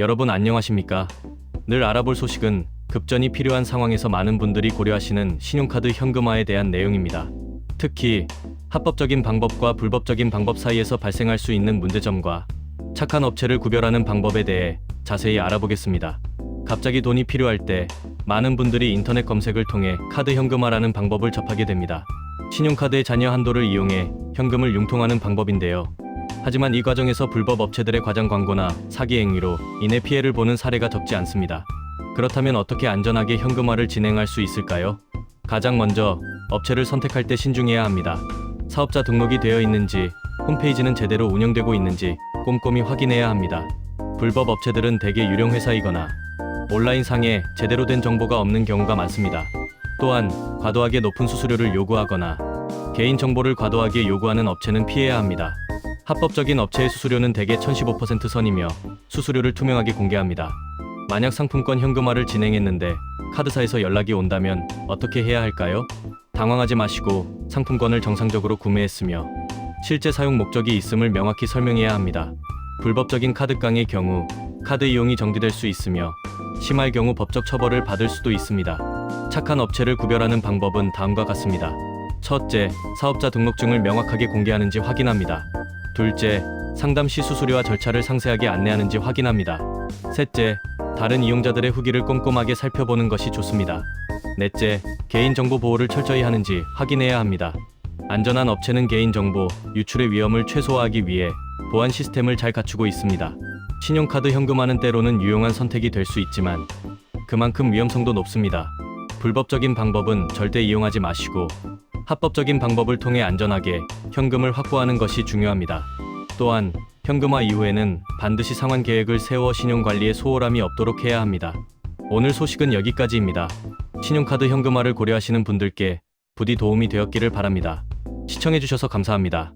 여러분 안녕하십니까? 늘 알아볼 소식은 급전이 필요한 상황에서 많은 분들이 고려하시는 신용카드 현금화에 대한 내용입니다. 특히 합법적인 방법과 불법적인 방법 사이에서 발생할 수 있는 문제점과 착한 업체를 구별하는 방법에 대해 자세히 알아보겠습니다. 갑자기 돈이 필요할 때 많은 분들이 인터넷 검색을 통해 카드 현금화라는 방법을 접하게 됩니다. 신용카드의 잔여 한도를 이용해 현금을 융통하는 방법인데요. 하지만 이 과정에서 불법 업체들의 과장 광고나 사기 행위로 인해 피해를 보는 사례가 적지 않습니다. 그렇다면 어떻게 안전하게 현금화를 진행할 수 있을까요? 가장 먼저 업체를 선택할 때 신중해야 합니다. 사업자 등록이 되어 있는지, 홈페이지는 제대로 운영되고 있는지 꼼꼼히 확인해야 합니다. 불법 업체들은 대개 유령 회사이거나 온라인 상에 제대로 된 정보가 없는 경우가 많습니다. 또한 과도하게 높은 수수료를 요구하거나 개인 정보를 과도하게 요구하는 업체는 피해야 합니다. 합법적인 업체의 수수료는 대개 1015% 선이며 수수료를 투명하게 공개합니다. 만약 상품권 현금화를 진행했는데 카드사에서 연락이 온다면 어떻게 해야 할까요? 당황하지 마시고 상품권을 정상적으로 구매했으며 실제 사용 목적이 있음을 명확히 설명해야 합니다. 불법적인 카드깡의 경우 카드 이용이 정지될 수 있으며 심할 경우 법적 처벌을 받을 수도 있습니다. 착한 업체를 구별하는 방법은 다음과 같습니다. 첫째, 사업자 등록증을 명확하게 공개하는지 확인합니다. 둘째, 상담 시 수수료와 절차를 상세하게 안내하는지 확인합니다. 셋째, 다른 이용자들의 후기를 꼼꼼하게 살펴보는 것이 좋습니다. 넷째, 개인정보 보호를 철저히 하는지 확인해야 합니다. 안전한 업체는 개인정보 유출의 위험을 최소화하기 위해 보안 시스템을 잘 갖추고 있습니다. 신용카드 현금화는 때로는 유용한 선택이 될 수 있지만 그만큼 위험성도 높습니다. 불법적인 방법은 절대 이용하지 마시고 합법적인 방법을 통해 안전하게 현금을 확보하는 것이 중요합니다. 또한 현금화 이후에는 반드시 상환 계획을 세워 신용 관리에 소홀함이 없도록 해야 합니다. 오늘 소식은 여기까지입니다. 신용카드 현금화를 고려하시는 분들께 부디 도움이 되었기를 바랍니다. 시청해주셔서 감사합니다.